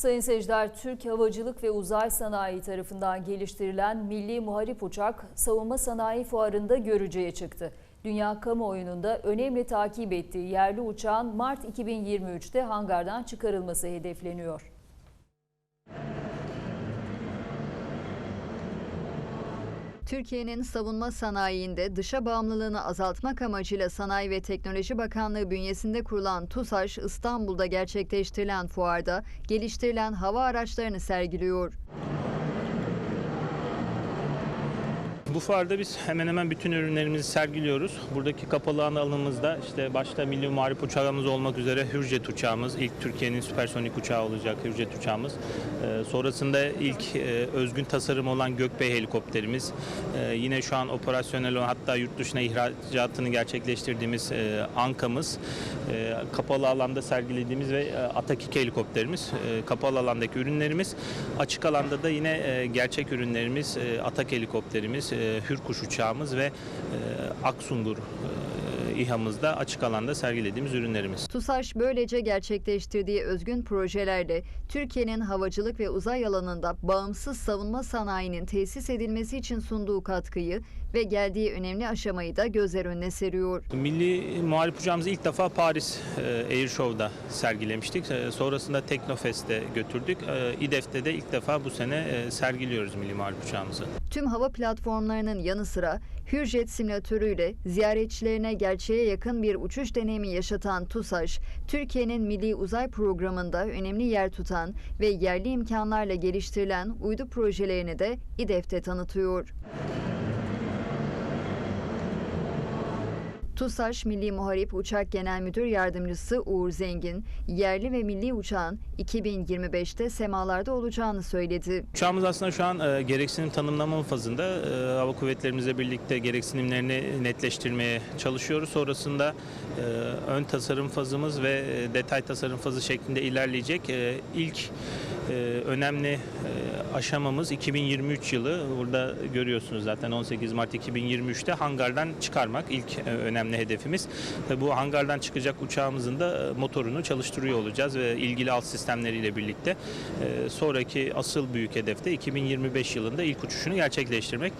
Sayın seyirciler, Türk Havacılık ve Uzay Sanayi tarafından geliştirilen Milli Muharip Uçak Savunma Sanayi Fuarı'nda görücüye çıktı. Dünya kamuoyunun da önemli takip ettiği yerli uçağın Mart 2023'te hangardan çıkarılması hedefleniyor. Türkiye'nin savunma sanayinde dışa bağımlılığını azaltmak amacıyla Sanayi ve Teknoloji Bakanlığı bünyesinde kurulan TUSAŞ İstanbul'da gerçekleştirilen fuarda geliştirilen hava araçlarını sergiliyor. Bu fuarda biz hemen hemen bütün ürünlerimizi sergiliyoruz. Buradaki kapalı alanımızda işte başta Milli Muharip uçağımız olmak üzere Hürjet uçağımız, ilk Türkiye'nin süpersonik uçağı olacak Hürjet uçağımız. Ee, sonrasında ilk e, özgün tasarım olan Gökbey helikopterimiz. Ee, yine şu an operasyonel olan hatta yurt dışına ihracatını gerçekleştirdiğimiz e, Anka'mız. E, kapalı alanda sergilediğimiz ve e, Atakik helikopterimiz. E, kapalı alandaki ürünlerimiz. Açık alanda da yine e, gerçek ürünlerimiz e, Atak helikopterimiz, e, Hürkuş uçağımız ve e, Aksungur e, İHA'mızda açık alanda sergilediğimiz ürünlerimiz. TUSAŞ böylece gerçekleştirdiği özgün projelerle Türkiye'nin havacılık ve uzay alanında bağımsız savunma sanayinin tesis edilmesi için sunduğu katkıyı ve geldiği önemli aşamayı da gözler önüne seriyor. Milli Muharip Uçağımızı ilk defa Paris e, Air Show'da sergilemiştik. E, sonrasında Teknofest'e götürdük. E, İDEF'te de ilk defa bu sene e, sergiliyoruz Milli Muharip Uçağımızı. Tüm hava platformlarının yanı sıra Hürjet simülatörüyle ziyaretçilerine gerçeğe yakın bir uçuş deneyimi yaşatan TUSAŞ, Türkiye'nin Milli Uzay Programı'nda önemli yer tutan ve yerli imkanlarla geliştirilen uydu projelerini de İDEF'te tanıtıyor. TUSAŞ Milli Muharip Uçak Genel Müdür Yardımcısı Uğur Zengin, yerli ve milli uçağın 2025'te semalarda olacağını söyledi. Uçağımız aslında şu an e, gereksinim tanımlama fazında. E, hava kuvvetlerimizle birlikte gereksinimlerini netleştirmeye çalışıyoruz. Sonrasında e, ön tasarım fazımız ve e, detay tasarım fazı şeklinde ilerleyecek. E, ilk e, önemli e, aşamamız 2023 yılı. Burada görüyorsunuz zaten 18 Mart 2023'te hangardan çıkarmak ilk e, önemli hedefimiz. Bu hangardan çıkacak uçağımızın da e, motorunu çalıştırıyor olacağız ve ilgili alt sistemleriyle birlikte e, sonraki asıl büyük hedefte 2025 yılında ilk uçuşunu gerçekleştirmek.